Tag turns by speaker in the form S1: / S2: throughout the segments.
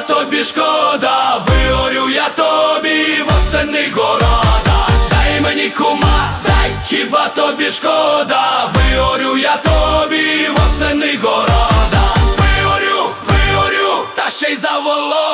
S1: тобі шкода, вигорю я тобі, восени города, дай мені кума, дай хіба тобі шкода, вигорю я тобі, восени города, вигорю, вигорю, та ще й заволо.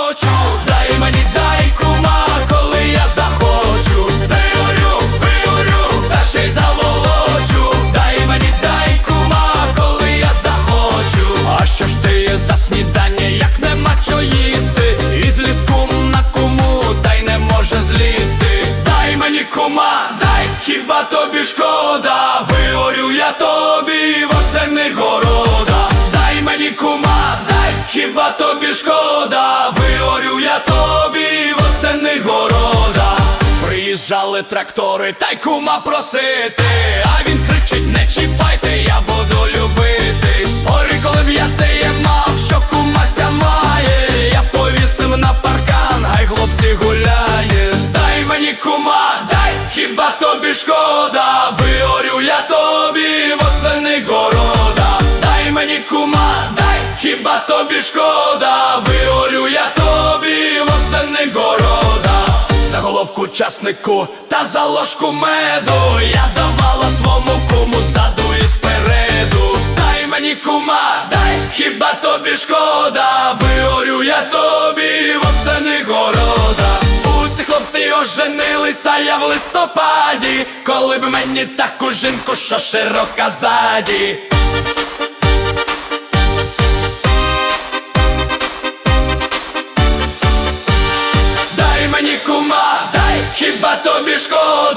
S1: Дай тобі шкода, виорю я тобі восени города. Дай мені кума, дай хіба тобі шкода, вигорю я тобі восени города. Приїжджали трактори, та й кума просити, а він кричить, не чіпайте, я буду любитись. Хіба тобі шкода, виорю я тобі восени города. За головку часнику та за ложку меду. Я давала свому куму ззаду і спереду. Дай мені кума, дай хіба тобі шкода? Виорю я тобі восени города. Усі хлопці оженилися я в листопаді. Коли б мені таку жінку, що широка ззаді Ato mi shko